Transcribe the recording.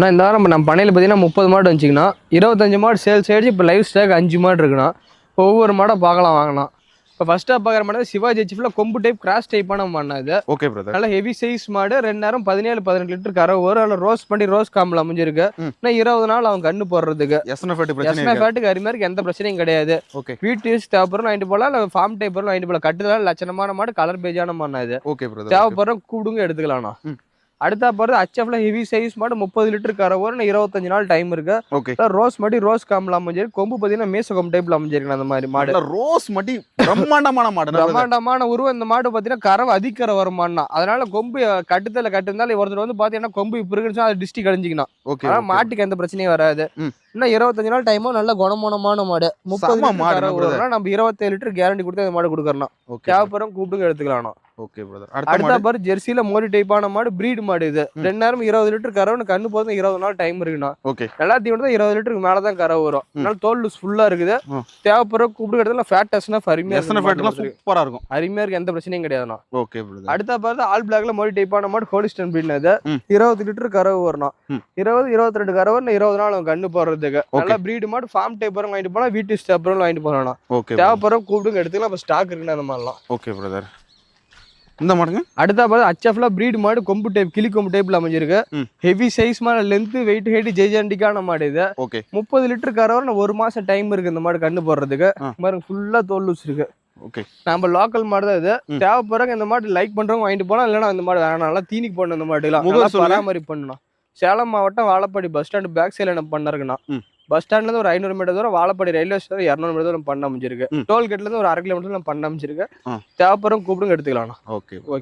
நான் இந்த வாரம் நம்ம பண்ணையில் பார்த்தீங்கன்னா முப்பது மாடு வந்துச்சிங்கன்னா இருபத்தஞ்சு மாடு சேல்ஸ் ஆயிடுச்சு இப்போ லைஃப் ஸ்டாக் அஞ்சு மாடு இருக்குண்ணா. இப்போ ஒவ்வொரு மாடை பார்க்கலாம் வாங்கலாம் இப்போ ஃபஸ்ட்டாக பார்க்குற மாடு சிவாஜி ஹெச்எஃப்ல கொம்பு டைப் கிராஸ் டைப்பான மாடு இது. ஓகே பிரதர் நல்ல ஹெவி சைஸ் மாடு ரெண்டு நேரம் பதினேழு பதினெட்டு லிட்டர் கரை. வரும் அதில் ரோஸ் பண்ணி ரோஸ் காம்பில் அமைஞ்சிருக்கு. இன்னும் இருபது நாள் அவன் கண்ணு போடுறதுக்கு. எஸ்என்எஃப் பிரச்சனை எஸ்னா இருக்காது. ஃபேட்டுக்கு அருமையாக எந்த பிரச்சனையும் கிடையாது. ஓகே வீட்டு யூஸ் தேவைப்படுறோம் வாங்கிட்டு போகலாம் இல்லை ஃபார்ம் டைப் வாங்கிட்டு போகலாம் கட்டுதலால் லட்சணமான மாடு கலர் பேஜான மாடு இது. ஓகே பிரதர் தேவைப்படுற கூடுங்க எடுத்துக்கலாம்ண்ணா. அடுத்தா போகிறது ஹச்எஃப்ல ஹெவி சைஸ் மாடு முப்பது லிட்டர் கரை வரும் இருபத்தஞ்சு நாள் டைம் இருக்கு. ஓகே ரோஸ் மாடி ரோஸ் காம்பில் அமைஞ்சிருக்கு. கொம்பு பார்த்தீங்கன்னா மேச கொம்பு டைப்ல அமைஞ்சிருக்கு அந்த மாதிரி மாடு. ரோஸ் மட்டி பிரம்மாண்டமான மாடு? பிரம்மாண்டமான உருவம். இந்த மாடு பார்த்தீங்கன்னா கறவை அதிகரை வருமானா அதனால கொம்பு கட்டுதல கட்டுந்தாலும் ஒருத்தர் வந்து பார்த்தீங்கன்னா கொம்பு இப்போ இருக்குன்னு அது டிஸ்ட்ரிக் அழிஞ்சிக்கணும் ஓகே. மாட்டுக்கு எந்த பிரச்சனையும் வராது. இன்னும் இருபத்தஞ்சு நாள் டைமும் நல்ல குணமானமான மாடு. முப்பது மாடு நம்ம இருபத்தேழு லிட்டர் கேரண்டி கொடுத்து அந்த மாடு கொடுக்கறோம் ஓகே தேவைப்படுறோம் கூப்பிடுங்க எடுத்துக்கலாம் ஓகே பிரதர் அடுத்த பாரு ஜெர்சியில மோடி டைப்பான மாடு பிரீடு மாடு இது. ரெண்டு நேரம் இருபது லிட்டர் கறவை கண்ணு போதும் இருபது நாள் டைம் இருக்குண்ணா. ஓகே எல்லாத்தையும் விட இருபது லிட்டருக்கு மேல தான் கறவை வரும். அதனால தோல் லூஸ் ஃபுல்லா இருக்குது. தேவைப்படுற கூப்பிட்டு இடத்துல ஃபேட் டெஸ்ட்னா அருமையா சூப்பரா இருக்கும். அருமையா இருக்கு எந்த பிரச்சனையும் கிடையாதுண்ணா. ஓகே அடுத்த பார்த்து ஆல் பிளாக்ல மோடி டைப்பான மாடு ஹோலிஸ்டன் பிரீட் இது. இருபது லிட்டர் கறவை வரணும். இருபது இருபத்தி ரெண்டு கறவை இருபது நாள் கண்ணு போடுறதுக்கு நல்லா பிரீடு மாடு ஃபார்ம் டைப் வாங்கிட்டு போனா வீட்டு ஸ்டெப் வாங்கிட்டு போகலாம் ஓகே தேவைப்படுற கூப்பிடுங்க எடுத்துக்கலாம். அப்ப ஸ்டாக் இருக்குன்னு அந்த மாதிரிலாம். ஓகே பிரதர் இந்த மாடுங்க? அடுத்த பார்த்து ஹச்எஃப்ல பிரீடு மாடு கொம்பு டைப் கிளி கொம்பு டைப்ல அமைஞ்சிருக்கு. ஹெவி சைஸ் மாடு லென்த் வெயிட் ஹெயிட் ஜெய்ஜாண்டிக்கான மாடு இது. ஓகே முப்பது லிட்டர் கறவை ஒரு மாசம் டைம் இருக்கு இந்த மாடு கண்ணு போடுறதுக்கு. பாருங்க ஃபுல்லா தோல் லூஸ் இருக்கு ஓகே நம்ம லோக்கல் மாடு தான் இது. தேவைப்படுறவங்க இந்த மாடு லைக் பண்றவங்க வாங்கிட்டு போலாம். இல்லைன்னா இந்த மாடு வேணாம். நல்லா தீனிக்கு போடணும் இந்த மாடு எல்லாம் முகம் நல்லா சொல்லுங்க. பராமரிப்பு பண்ணணும். சேலம் மாவட்டம் வாழப்பாடி பஸ் ஸ்டாண்ட் பேக் சைடில் நம்ம பண்ணிருக்குண்ணா ம். பஸ் ஸ்டாண்ட்ல இருந்து ஒரு ஐநூறு மீட்டர் தூரம் வாழப்பாடி ரயில்வே ஸ்டேஷன் இரநூறு மீட்டர் தூரம் பண்ண அமைச்சிருக்கு ம். டோல் கேட்ல இருந்து ஒரு அரை கிலோமீட்டர் நம்ம பண்ண அமைச்சிருக்கு ஆ. தேவைப்படுறவங்க கூப்பிடுங்க எடுத்துக்கலாம் ஓகே